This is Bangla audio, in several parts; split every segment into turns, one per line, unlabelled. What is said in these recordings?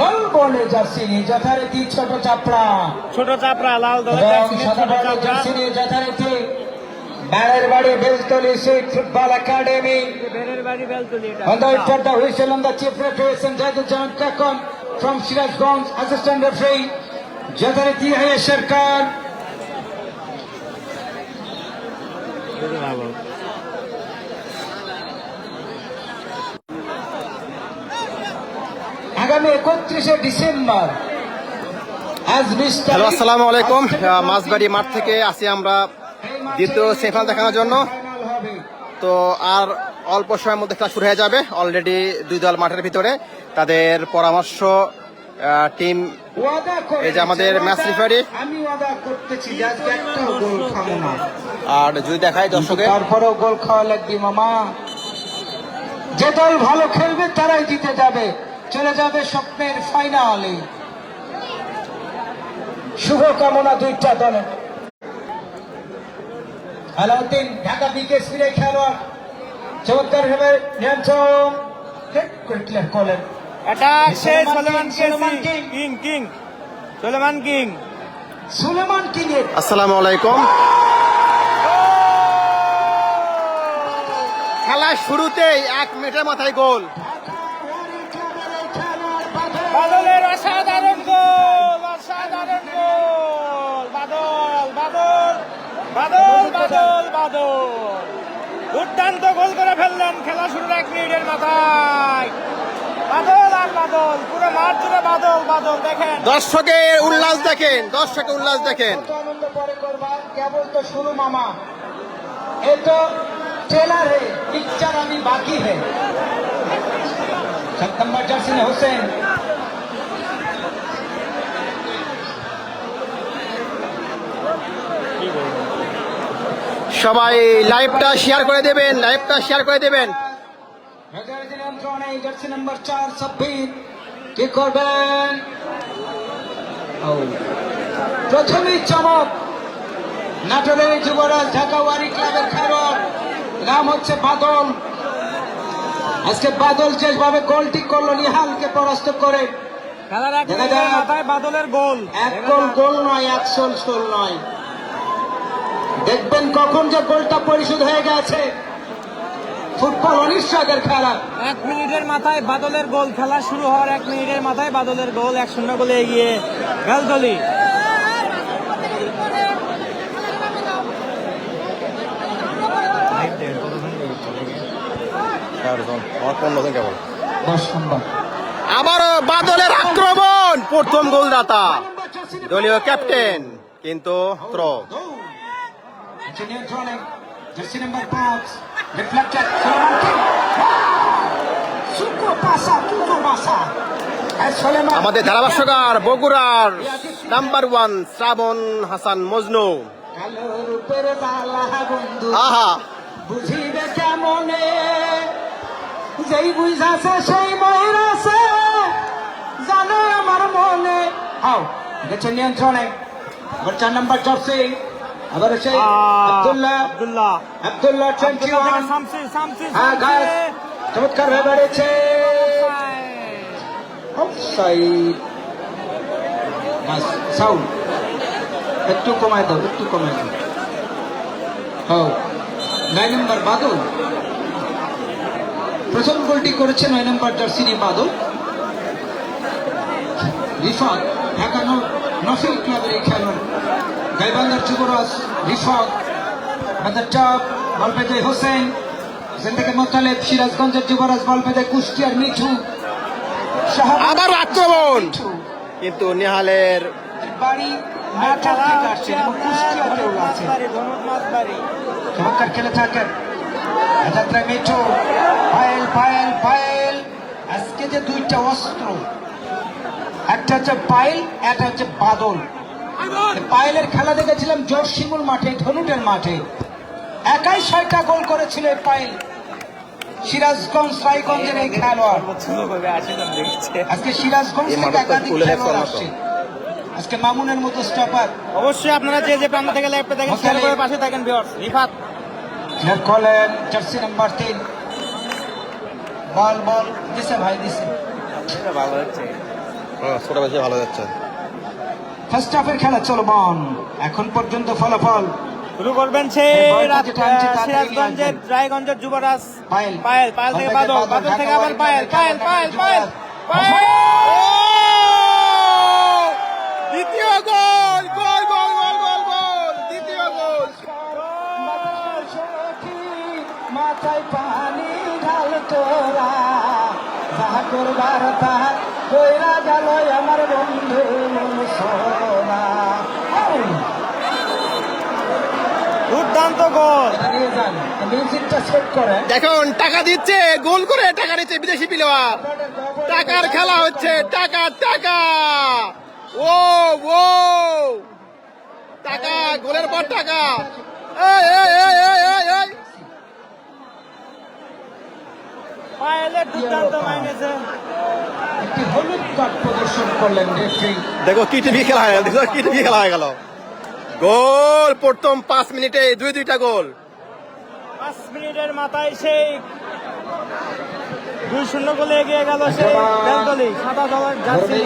লাল বলে জার্সি নিয়ে যথারীতি ছোট চাপড়া।
ছোট চাপড়া লাল দলের
এবং
জার্সি নিয়ে
সাদা
ছোট চাপড়া।
যথারীতি বাড়ির বাড়ি বেলতলি সুইট ফুটবল একাডেমি
বেরের বাড়ি বেলতলি এটা
On the for the whistle on the chief referee Sanjay Jan Kakon আগামী একত্রিশে ডিসেম্বর।
হ্যালো আসসালামু আলাইকুম। মাছবাড়ি মাঠ থেকে আসি আমরা দ্বিতীয় সেমিফাইনাল দেখানোর জন্য। তো আর অল্প সময়ের মধ্যে খেলা শুরু হয়ে যাবে। অলরেডি দুই দল মাঠের ভিতরে। তাদের পরামর্শ টিম এই যে আমাদের ম্যাচ রেফারি। আর যদি দেখায় দর্শকে
তারপরেও গোল খাওয়া লাগবে মামা। যে দল ভালো খেলবে তারাই জিতে যাবে। চলে যাবে স্বপ্নের ফাইনালে। শুভ কামনা দুইটা দলে। আলাউদ্দিন ঢাকা বিকেএসপির খেলোয়াড়। চমৎকার ভাবে নিয়ন্ত্রণ ক্লিয়ার করলেন।
Attack
Suleman King,
King King. Suleman King.
Suleman King এর
আসসালামু আলাইকুম। খেলার শুরুতেই এক মিনিটের মাথায় গোল।
বাদল বাদল বাদল। দুর্দান্ত গোল করে ফেললেন খেলা শুরুর এক মিনিটের মাথায়। বাদল আর বাদল পুরো মাঠ জুড়ে বাদল বাদল দেখেন।
দর্শকের উল্লাস দেখেন দর্শকের উল্লাস দেখেন।
আনন্দ পরে করবা কেবল তো শুরু মামা। এ তো ট্রেলার হে পিকচার আমি বাকি হে। খতম জাসিন হোসেন।
সবাই লাইভটা শেয়ার করে দেবেন লাইভটা শেয়ার করে দেবেন।
জার্সি নাম্বার চার সাব্বির কি করবেন ও, প্রথমেই চমক নাটোরের যুবরাজ ঢাকা ওয়ারি ক্লাবের খেলোয়াড় নাম হচ্ছে বাদল আজকে বাদল যেভাবে গোলটি করল নিহালকে পরাস্ত করে
বাদলের গোল।
এক গোল গোল নয় এক সোল সোল নয়। দেখবেন কখন যে গোলটা পরিশোধ হয়ে গেছে। ফুটবল অনিশ্চয়দের খেলা।
এক মিনিটের মাথায় বাদলের গোল খেলা শুরু হওয়ার এক মিনিটের মাথায় বাদলের গোল এক শূন্য গোলে এগিয়ে
নম্বর
আবারও বাদলের আক্রমণ। প্রথম গোলদাতা। দলীয় ক্যাপ্টেন কিন্তু থ্র
জার্সি নাম্বার পাঁচ রিফ্লেক্টেড সুলেমান কিং সুকো পাসা তুজো মাসা সুলেমান
আমাদের ধারাভাষ্যকার বগুড়ার নাম্বার ওয়ান শ্রাবণ হাসান মজনু। আহা।
বুঝিবে কেমনে? যেই বুঝাছে সেই মহিরাছে জানে আমার মনে। হাও দেখছে নিয়ন্ত্রণে। চার নম্বর জার্সি আবার সেই আব্দুল্লাহ।
আব্দুল্লাহ।
আব্দুল্লাহ টোয়েন্টি ওয়ান হ্যাঁ গাছ চমৎকার হয়ে বেড়েছে অফসাইড। বাস সাউন্ড একটু কমায় দাও একটু কমায় দাও। হও নয় নম্বর বাদল। প্রথম গোলটি করেছে নয় নম্বর জার্সি নিয়ে বাদল। রিফাত ঢাকা নফিল ক্লাবের এই খেলোয়াড়। গাইবান্ধার যুবরাজ রিফাত হাজার টপ বল পেতে হোসেন হোসেন থেকে মোতালেব সিরাজগঞ্জের যুবরাজ বল পেতে কুষ্টিয়ার মিঠু
আবার আক্রমণ। কিন্তু নিহালের
বাড়ি চমৎকার খেলে থাকেন। যাত্রায় মিঠু পায়েল পায়েল পায়েল। আজকে যে দুইটা অস্ত্র একটা হচ্ছে পায়েল একটা হচ্ছে বাদল। পায়েলের খেলা দেখেছিলাম জোরশিমুল মাঠে ধনুটের মাঠে। একাই ছয়টা গোল করেছিল এই পায়েল। সিরাজগঞ্জ রায়গঞ্জের এই খেলোয়াড়। আজকে সিরাজগঞ্জ থেকে একাধিক খেলোয়াড় আসছে। আজকে মামুনের মতো স্টপার
অবশ্যই আপনারা যে যে প্রান্ত থেকে লাইভটা দেখেন শেয়ার করে পাশে থাকেন ভিউয়ার্স রিফাত।
ক্লিয়ার করলেন জার্সি নাম্বার তিন বল বল দিছে ভাই দিছে।
ভালো হচ্ছে
ছোট বেশি ভালো যাচ্ছে।
ফার্স্ট হাফের খেলা চলমান। এখন পর্যন্ত ফলাফল।
শুরু করবেন সিরাজগঞ্জের রায়গঞ্জের যুবরাজ।
পায়েল।
পায়েল পায়েল থেকে
বাদল
বাদল
থেকে
আবার পায়েল পায়েল পায়েল পায়েল পায়েল দ্বিতীয় গোল গোল গোল গোল গোল গোল দ্বিতীয় গোল।
মাথায় পানি ঢাল তোরা করবার তাহা কইরা গেল আমার বন্ধু সোনা।
দুর্দান্ত গোল।
নিয়ে যান। মিউজিকটা সেট করে
দেখুন টাকা দিচ্ছে গোল করে টাকা দিচ্ছে বিদেশি প্লেয়ার। টাকার খেলা হচ্ছে টাকা টাকা। ও ও। টাকা গোলের পর টাকা। এই, এই, এই, এই, এই, এই।
পায়েলের দুর্দান্ত মাইনেছে
একটি হলুদ কার্ড প্রদর্শন করলেন রেফারি
দেখো কি টিভি খেলা হয়ে গেল দেখো কি টিভি খেলা হয়ে গেল। গোল প্রথম পাঁচ মিনিটে দুই দুইটা গোল।
পাঁচ মিনিটের মাথায় সেই দুই শূন্য গোলে এগিয়ে গেল সেই বেলতলি। সাদা দলের জার্সি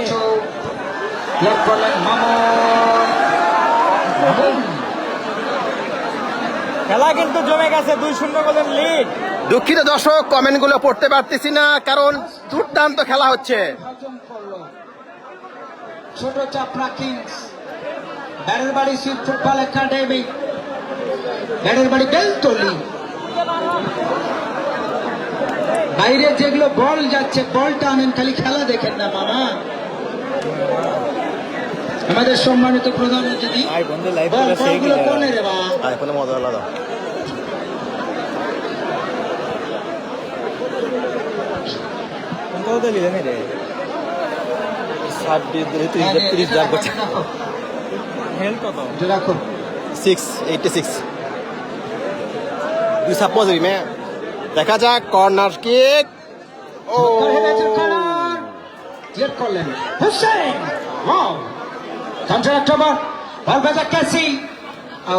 খেলা কিন্তু জমে গেছে দুই শূন্য গোলের লিড
দুঃখিত দর্শক কমেন্টগুলো পড়তে পারতেছি না কারণ দুর্দান্ত খেলা হচ্ছে।
ছোট চাপড়া কিংস ব্যারের বাড়ি সিট ফুটবল একাডেমি ব্যারের বাড়ি বেলতলি। বাইরে যেগুলো বল যাচ্ছে বলটা আনেন খালি খেলা দেখেন না মামা। আমাদের সম্মানিত প্রধান অতিথি। বলগুলো কোনে রে বা
মজা আলাদা
কত দিলেন রে
ছাব্বিশ তিরিশ যা করছে
হেল কত?
যে রাখো।
সিক্স এইটটি সিক্স দুই সাপোজ মে দেখা যাক কর্নার কিক ও!
ক্লিয়ার করলেন। হুসেন ওয়াও! কন্ট্রাল অক্টোবর বল ভেজা ক্যাসি। ও!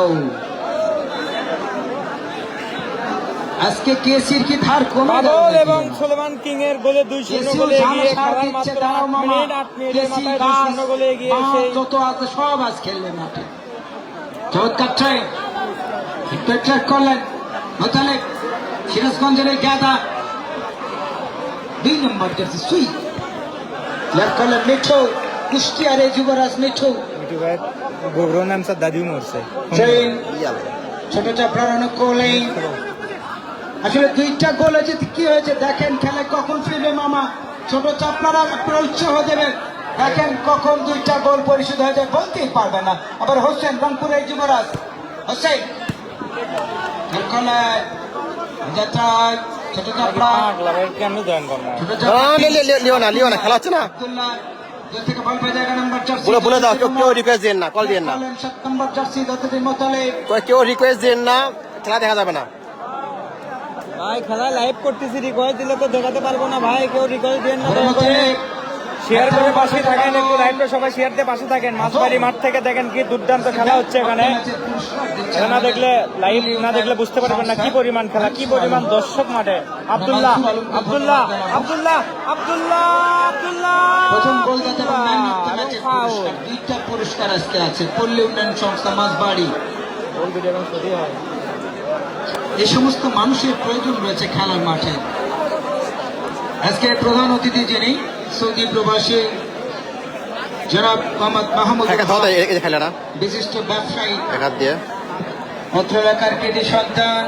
আজকে কেসির কি ধার কমে গেল
বাদল
নাকি?
এবং সুলেমান কিং এর গোলে দুই শূন্য
কেসিও
গোলে এগিয়ে খেলার মাত্র
দাঁড়াও
মিনিট আট মিনিটের মাথায় দুই
গাছ,
শূন্য গোলে এগিয়ে
মাছ যত আছে সব আজ খেললে মাঠে। চমৎকার ট্রাই একটু ট্র্যাক করলেন। তাহলে সিরাজগঞ্জের এই গাদা। দুই নম্বর জার্সি সুই। ক্লিয়ার করলেন মিঠু। কুষ্টিয়ারে যুবরাজ মিঠু।
গোবরো নাম স্যার দাদিও মরছে
ট্রেন
ইয়াল
ছোট চাপড়ার অনেক গোলেই আসলে দুইটা গোল হয়েছে কি হয়েছে দেখেন খেলে কখন ফিরবে মামা? ছোট চাপড়ারা আপনারা উৎসাহ দেবেন দেখেন কখন দুইটা গোল পরিশোধ হয়ে যায় বলতেই পারবে না। আবার হোসেন রংপুরের যুবরাজ। হোসেন ছোট চাপড়া।
না খেলা হচ্ছে
বল
বলে দাও কেউ কেউ রিকোয়েস্ট দিন না কল দিন না। কেউ রিকোয়েস্ট দিন না খেলা দেখা যাবে না।
ভাই খেলা লাইভ করতেছি রিকোয়েস্ট দিলে তো দেখাতে পারব না ভাই কেউ রিকোয়েস্ট দেন না শেয়ার করে। পাশে থাকেন একটু লাইভটা সবাই শেয়ার দিয়ে পাশে থাকেন। মাছবাড়ি মাঠ থেকে দেখেন কি দুর্দান্ত খেলা হচ্ছে এখানে। না দেখলে লাইভ না দেখলে বুঝতে পারবেন না কি পরিমাণ খেলা কি পরিমাণ দর্শক মাঠে। আব্দুল্লাহ আব্দুল্লাহ আব্দুল্লাহ আব্দুল্লাহ আব্দুল্লাহ।
পুরস্কার আজকে আছে পল্লী উন্নয়ন সংস্থা মাঝবাড়ি।
হয়
এই সমস্ত মানুষের প্রয়োজন রয়েছে খেলার মাঠে। আজকে প্রধান অতিথি যিনি সৌদি প্রবাসী জনাব মোহাম্মদ মাহমুদ বিশিষ্ট ব্যবসায়ী অত্র এলাকার কৃতি সন্তান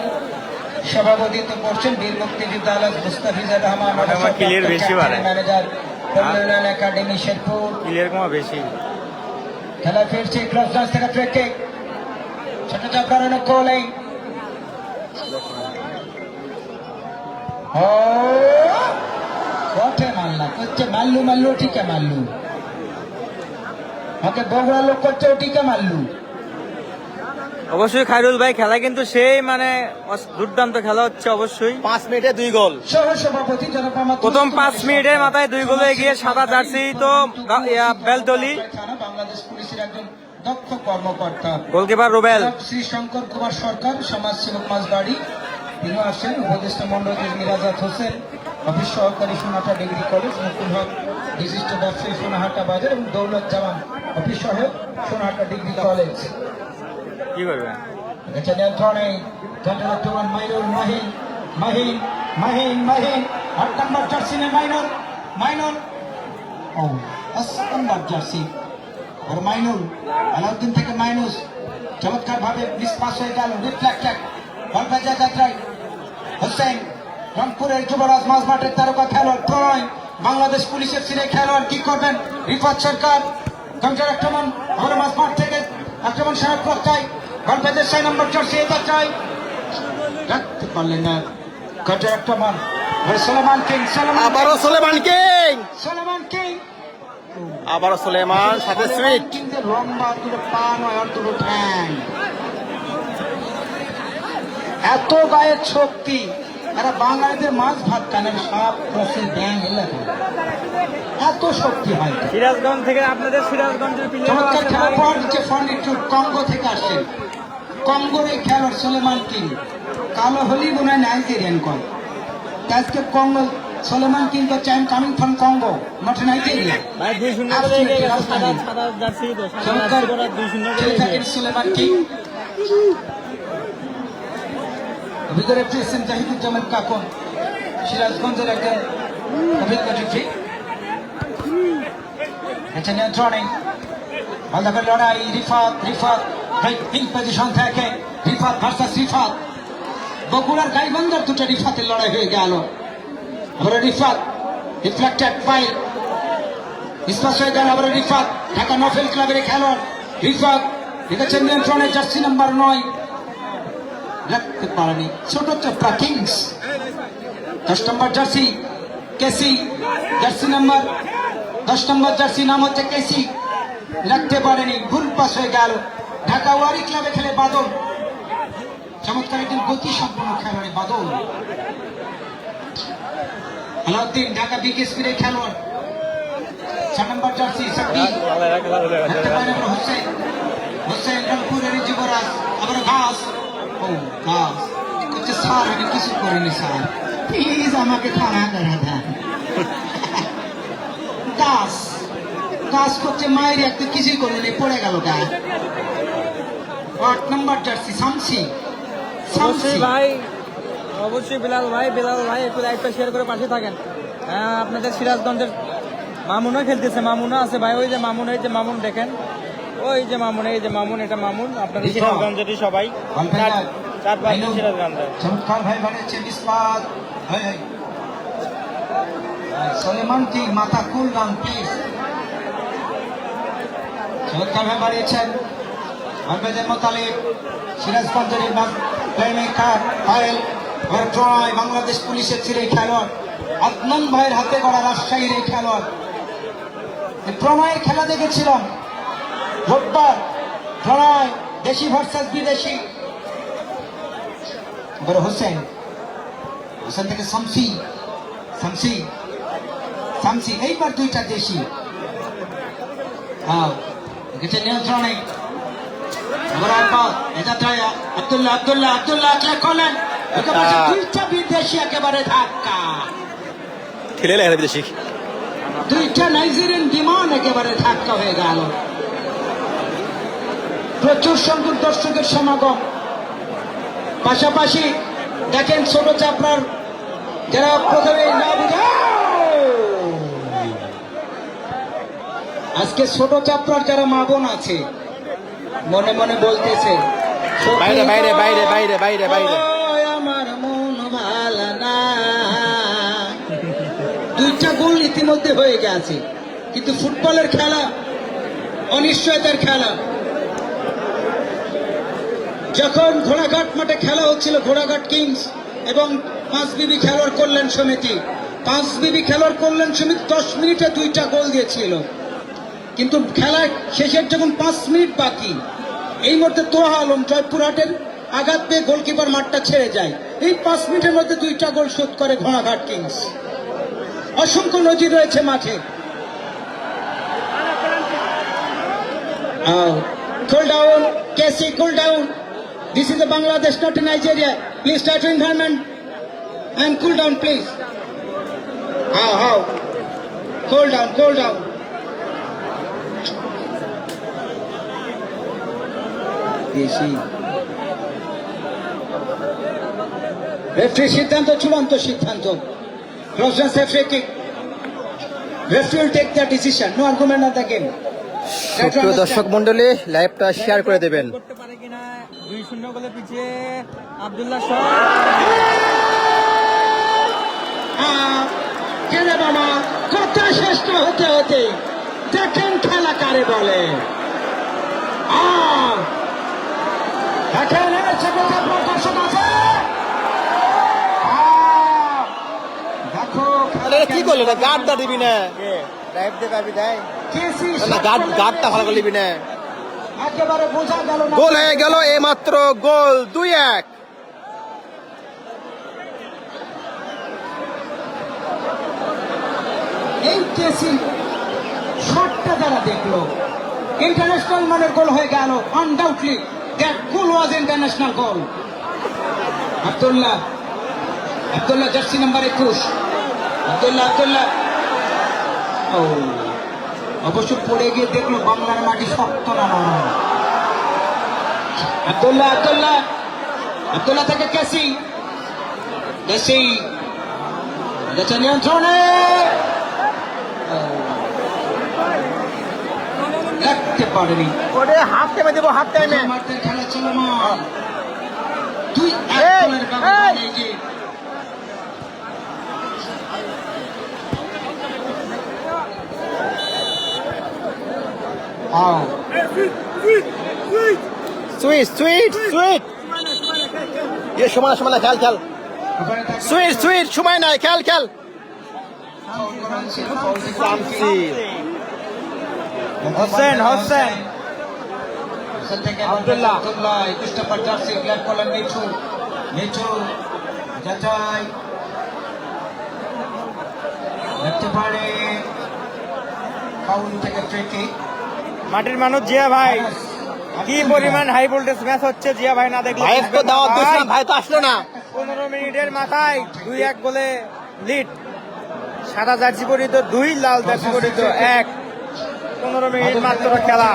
সভাপতিত্ব করছেন বীর মুক্তিযোদ্ধা আলাদ মুস্তাফিজুর রহমান। ম্যানেজার উন্নয়ন একাডেমি শেরপুর।
ক্লিয়ার বেশি।
খেলা ফিরছে ক্লাস থেকে ছোট চাপড়ার অনেক গোলেই মারলা করছে মাল্লু মাল্লু ঠিকে মাল্লু। ওকে বগুড়া লোক করছে মাল্লু।
অবশ্যই খাইরুল ভাই খেলা কিন্তু সেই মানে দুর্দান্ত খেলা হচ্ছে অবশ্যই।
পাঁচ মিনিটে দুই গোল।
প্রথম পাঁচ মিনিটের মাথায় দুই গোলে এগিয়ে সাদা জার্সি তো বেলতলি।
বাংলাদেশ পুলিশের একজন দক্ষ কর্মকর্তা।
গোলকিপার রুবেল।
শ্রী শঙ্কর কুমার সরকার সমাজসেবক মাঝবাড়ি তিনি আসেন উপদেষ্টা মন্ডল মিরাজাত হোসেন অফিস সহকারী সোনাটা ডিগ্রি কলেজ মুকুল হক বিশিষ্ট ব্যবসায়ী সোনাহাটা বাজার এবং দৌলত জামান অফিস সহায়ক সোনাহাটা ডিগ্রি কলেজ।
কি করবেন?
এটা নিয়ন্ত্রণে জেনারেল টুয়ান মাইনুল মাহিন মাহিন মাহিন মাহিন। আট নম্বর জার্সি মাইনুল মাইনুল ও দশ নম্বর জার্সি। আর মাইনুল আলাউদ্দিন থেকে মাইনুস। চমৎকার ভাবে নিষ্পাস হয়ে গেল রিফ্লেক্টেড বল যাত্রায় হোসেন রংপুরের যুবরাজ মাঝ মাঠের তারকা খেলোয়াড় প্রণয় বাংলাদেশ পুলিশের সিনে খেলোয়াড় কি করবেন? রিফাত সরকার কমজার আক্রমণ আবার মাঝ মাঠ থেকে আক্রমণ সাহেব চাই। গল্পেদের ছয় নম্বর রাখতে পারলেন না কমজার আক্রমণ সোলেমান কিং সোলেমান
আবারও সুলেমান কিং।
সোলেমান কিং
আবারও সুলেমান সাথে সুইট।
লম্বা দুটো পা আর দুটো ঠ্যাং এত গায়ের শক্তি এরা বাঙালিদের মাছ ভাত কানের সাপ রসের ব্যাং এত শক্তি হয়।
সিরাজগঞ্জ থেকে আপনাদের সিরাজগঞ্জের
চমৎকার
প্লেয়ার
খেলার পর যে ফর্নিচুর কঙ্গো থেকে আসছেন কঙ্গোর এই খেলোয়াড় সুলেমান কিং। কালো হলি মনে হয় নাইজেরিয়ান তা আজকে কঙ্গো সোলেমান কিং করছে I am coming from Congo not Nigeria
ভাই দুই শূন্য করে
Absolutely,
এগিয়ে গেছে
রাজধানী।
সাদা সাদা জার্সি তো সাদা
চমৎকার
জার্সি পরা দুই শূন্য করে
খেলে
এগিয়ে
থাকেন সুলেমান কিং ভিতরে পেয়েছেন জাহিদুজ্জামান কাকন সিরাজগঞ্জের একজন অভিজ্ঞ যোদ্ধী আচ্ছা নিয়ন্ত্রণে। বাধাকে লড়াই রিফাত রিফাত পিঙ্ক পজিশন থেকে রিফাত ভার্সাস রিফাত। বগুড়ার গাইবান্ধার দুটো রিফাতের লড়াই হয়ে গেল। রিফ্লেক্টেড ফাইল বিশ্বাস হয়ে গেল আবার রিফাত, ঢাকা নফেল ক্লাবের এই খেলোয়াড়, রিফাত রেখেছেন নিয়ন্ত্রণে জার্সি নাম্বার নয়। রাখতে পারেনি। ছোট চোপড়া কিংস। দশ number jersey, KC, jersey number. দশ নম্বর জার্সি নাম হচ্ছে কেসি। রাখতে পারেনি, ভুল পাস হয়ে গেল। ঢাকা ওয়ারি ক্লাবে খেলে বাদল। চমৎকার একজন গতি সম্পন্ন খেলোয়াড় বাদল। আলাউদ্দিন ঢাকা বিকেএসপির খেলোয়াড়। চার নম্বর জার্সি না হোসেন। হোসেন, রংপুরের আবার ঘাস। ও স্যার, আমি কিছু করিনি, স্যার। প্লিজ আমাকে ক্ষমা দাস। দাস করছে মায়ের একটা কিছুই করিনি, পড়ে গেল গায়ে আট নম্বর জার্সি শামসি শামসি
ভাই। অবশ্যই বিলাল ভাই বিলাল ভাই একটু লাইভটা শেয়ার করে পাশে থাকেন। হ্যাঁ আপনাদের সিরাজগঞ্জের মামুনও খেলতেছে মামুনও আছে ভাই ওই যে মামুন এই যে মামুন দেখেন। ওই যে মামুন এই যে মামুন এটা মামুন আপনাদের। সিরাজগঞ্জেরই সবাই। চার- পাঁচজন সিরাজগঞ্জের।
চমৎকার ভাই বানিয়েছে হয় হয় সলেমান কি মাথা কুল ডাউন প্লিজ চমৎকার ভাই বানিয়েছেন। আহমেদের মোতালেব সিরাজগঞ্জের প্লেমেকার পায়েল ট্রয় বাংলাদেশ পুলিশের ছিলেন খেলোয়াড়। আদনান ভাইয়ের হাতে গড়া রাজশাহীর এই খেলোয়াড়। এই প্রণয়ের খেলা দেখেছিলাম। রোববার প্রণয় দেশি ভার্সাস বিদেশি। হোসেন। হোসেন থেকে শামসি। শামসি। শামসি, এইবার দুইটা দেশি। হ্যাঁ নিয়ন্ত্রণে। আব্দুল্লাহ আব্দুল্লাহ আব্দুল্লাহ খোলেন একেবারে
ধাক্কা।
দুইটা বিদেশি একেবারে ধাক্কা।
খেলে লেগে বিদেশি।
দুইটা নাইজেরিয়ান বিমান একেবারে ধাক্কা হয়ে গেল। প্রচুর সংখ্যক দর্শকের সমাগম। পাশাপাশি দেখেন ছোট চাপড়ার যারা প্রথমে না বুঝে আজকে ছোট চাপড়ার যারা মা বোন আছে মনে মনে বলতেছে
বাইরে বাইরে বাইরে বাইরে বাইরে বাইরে।
দুইটা গোল ইতিমধ্যে হয়ে গেছে। কিন্তু ফুটবলের খেলা অনিশ্চয়তার খেলা। যখন ঘোড়াঘাট মাঠে খেলা হচ্ছিল, ঘোড়াঘাট কিংস এবং পাঁচ বিবি খেলোয়াড় কল্যাণ সমিতি। পাঁচ বিবি খেলোয়াড় কল্যাণ সমিতি দশ মিনিটে দুইটা গোল দিয়েছিল। কিন্তু খেলা শেষের যখন পাঁচ মিনিট বাকি, এই মুহূর্তে তোহা আলম জয়পুরহাটের আঘাত পেয়ে গোলকিপার মাঠটা ছেড়ে যায়। এই পাঁচ মিনিটের মধ্যে দুইটা গোল শোধ করে ঘোড়াঘাট কিংস। অসংখ্য নজির রয়েছে মাঠে। Cool down KC cool down this is Bangladesh not Nigeria please try to environment and cool down please how how. দেশি রেফারি সিদ্ধান্ত, চূড়ান্ত সিদ্ধান্ত। Cross referee kick referee will take the decision no argument of the game
সুপ্রিয় দর্শক মন্ডলী লাইভটা শেয়ার করে দেবেন।
করতে পারে কিনা? দুই শূন্য গোলে পিছিয়ে আব্দুল্লাহ সহ
বাবা কথা শেষ না হতে হতে দেখেন খেলা কারে বলে। আহ! দেখেন এনেছে কোথায় প্রদর্শন
এটা কি করলি না গার্ডটা দিবি না?
লাইভ দিয়ে পাবি তাই
না গার্ড গার্ডটা ভালো করে দিবি না।
একেবারে বোঝা গেল না।
গোল হয়ে গেল এই মাত্র গোল দুই এক।
এই কেসি শটটা যারা দেখল ইন্টারন্যাশনাল মানের গোল হয়ে গেল undoubtedly that goal was international goal Abdullah Abdullah jersey number একুশ। আব্দুল্লাহ আব্দুল্লাহ। ও অবশ্য পড়ে গিয়ে দেখল বাংলার মাটি শক্ত না আব্দুল্লাহ আব্দুল্লাহ। আব্দুল্লাহ থেকে কেসি। কেসি। যাচ্ছে নিয়ন্ত্রণে। রাখতে পারেনি।
ওরে হাফ টাইমে দেবো হাফ টাইমে
খেলা চলমান। দুই এক
এই,
গোলের ব্যবধানে
এই।
এগিয়ে। আও,
সুইট সুইট সুইট এ সময় সময় খেল খেল সুইট সুইট সময় নাই খেল খেল
হোসেন, হোসেন। আব্দুল্লাহ।
আব্দুল্লাহ একুশ নম্বর জার্সি প্লেয়ার করলেন মিঠু মিঠু যাচাই দেখতে পারে ফাউল থেকে ফ্রি কিক
মাটির মানুষ জিয়া ভাই। কি পরিমাণ হাই ভোল্টেজ ম্যাচ হচ্ছে জিয়া ভাই না দেখলে
ভাই তো আসলো না।
পনেরো মিনিটের মাথায় দুই এক গোলে লিড সাদা জার্সি পরিত দুই লাল জার্সি পরিত এক। পনেরো মিনিট মাত্র খেলা।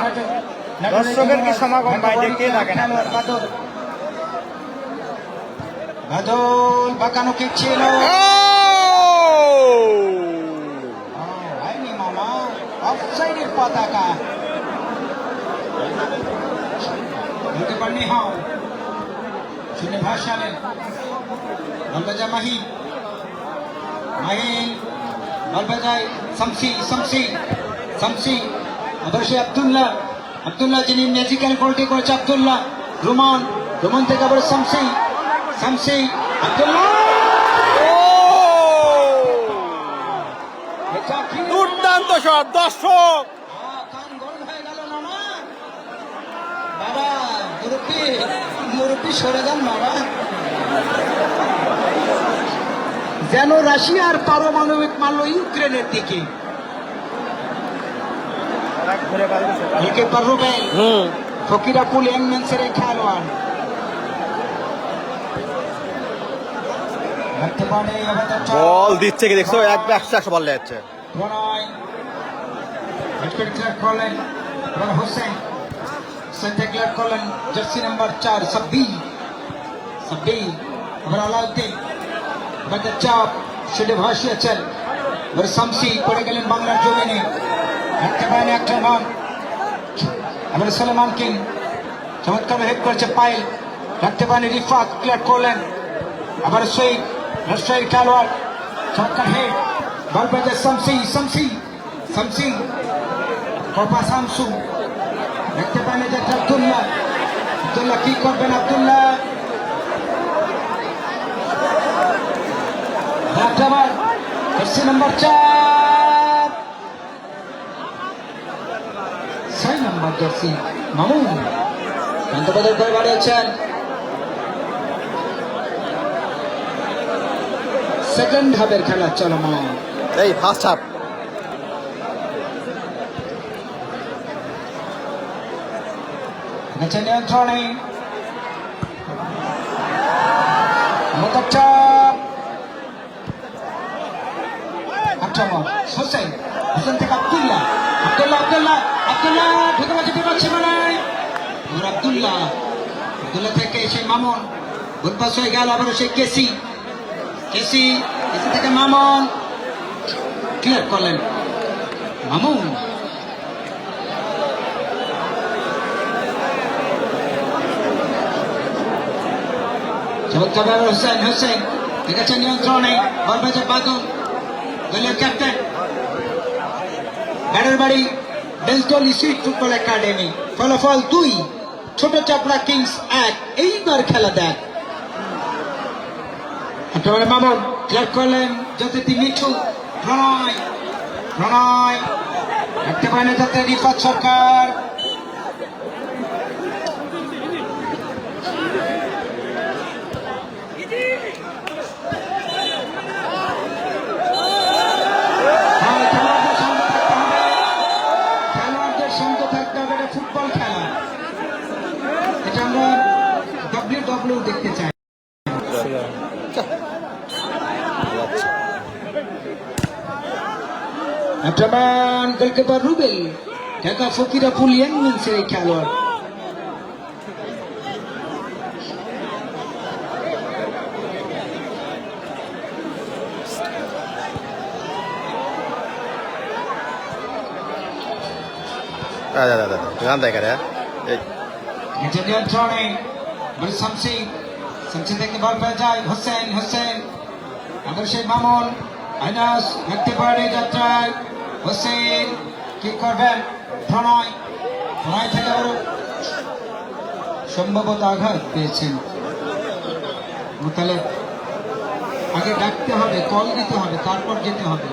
দর্শকের কি সমাগম ভাই দেখতেই থাকে না।
বাদল বাঁকানো কিক ছিল।
ও!
ও, হয়নি মামা। অফসাইডের পতাকা। পারেনি হাও শুনে ভাসালেন বলবাজা মাহি মাহিন বলবাজায় শামসি শামসি শামসি আবার সে আবদুল্লাহ আবদুল্লাহ যিনি ম্যাজিক্যাল গোলটি করেছে আবদুল্লাহ রুমান রুমান থেকে আবার শামসি শামসি আবদুল্লাহ
দুর্দান্ত শট দর্শক!
কান গরম হয়ে গেল না মা? বাবা মুরব্বী মুরব্বী সরে যান বাবা। যেন রাশিয়ার পারমাণবিক মারল ইউক্রেনের দিকে। একে পারবেন ফকিরাপুল খেলোয়াড়।
বল দিচ্ছে কি দেখছ? এক একশো একশো বল যাচ্ছে।
প্রণয় করলেন হোসেন। সেন্টার ক্লিয়ার করলেন জার্সি নাম্বার চার সাব্বি সাব্বি এবার আলাউদ্দিন এবার তার চাপ সেটা ভাসিয়েছেন এবার শামসি পড়ে গেলেন বাংলার জমিনে একটা বাইরে একটা নাম এবার সলেমান কিং চমৎকার হেড করেছে পাইল রাখতে পারেন রিফাত ক্লিয়ার করলেন আবার সেই রাজশাহীর খেলোয়াড় চমৎকার দেখতে পান যে আব্দুল্লাহ। আব্দুল্লাহ কি করবেন আব্দুল্লাহ? আবার জার্সি নম্বর চার। ছয় নম্বর জার্সি মামুন। বন্দ্যোপাধ্যায় করে বাড়িয়েছেন। সেকেন্ড হাফের খেলা চলমান।
এই ফার্স্ট হাফ
নিচে নিয়ন্ত্রণে মোতার চাপ আক্রমণ হোসেন হোসেন থেকে আব্দুল্লাহ আব্দুল্লাহ আব্দুল্লাহ আব্দুল্লাহ ঢুকে পাচ্ছে ঢুকে পাচ্ছে মানে আব্দুল্লাহ আব্দুল্লাহ থেকে সেই মামুন বুধবাস হয়ে গেল আবার সেই কেসি কেসি কেসি থেকে মামুন ক্লিয়ার করলেন মামুন চমৎকার হোসেন হোসেন আছে নিয়ন্ত্রণে পেয়েছে বাদল, দলীয় ক্যাপ্টেন ব্যাটার বাড়ি বেলতল ইস্ট্রিট ফুটবল একাডেমি, ফলাফল দুই, ছোট চাপড়া কিংস এক, এইবার খেলা দেখ। একেবারে মামুন ক্লিয়ার করলেন জ্যোতি মিঠু, প্রণয় প্রণয় দেখতে পায় না যাতে রিফাত সরকার হ্যাঁ, খেলোয়াড়দের সঙ্গে থাকতে হবে। খেলোয়াড়দের সঙ্গে থাকতে হবে এটা ফুটবল খেলা এটা আমরা ডব্লিউ ডব্লিউ দেখতে চাই Ataman গোলকিপার রুবেল ঢাকা ফকিরা পুলিয়ান মিলছে এই খেলোয়াড়।
দাদা দাদা গান দেখা রে এই।
এটা নিয়ন্ত্রণে শামসি শামসি থেকে বল পেয়ে যায় হোসেন হোসেন। সেই মামুন আইনাস দেখতে পারে যাত্রায়। হোসেন, কি করবেন? প্রণয় প্রণয় থেকে আরও সম্ভবত আঘাত পেয়েছেন। তাহলে আগে ডাকতে হবে, কল দিতে হবে, তারপর যেতে হবে।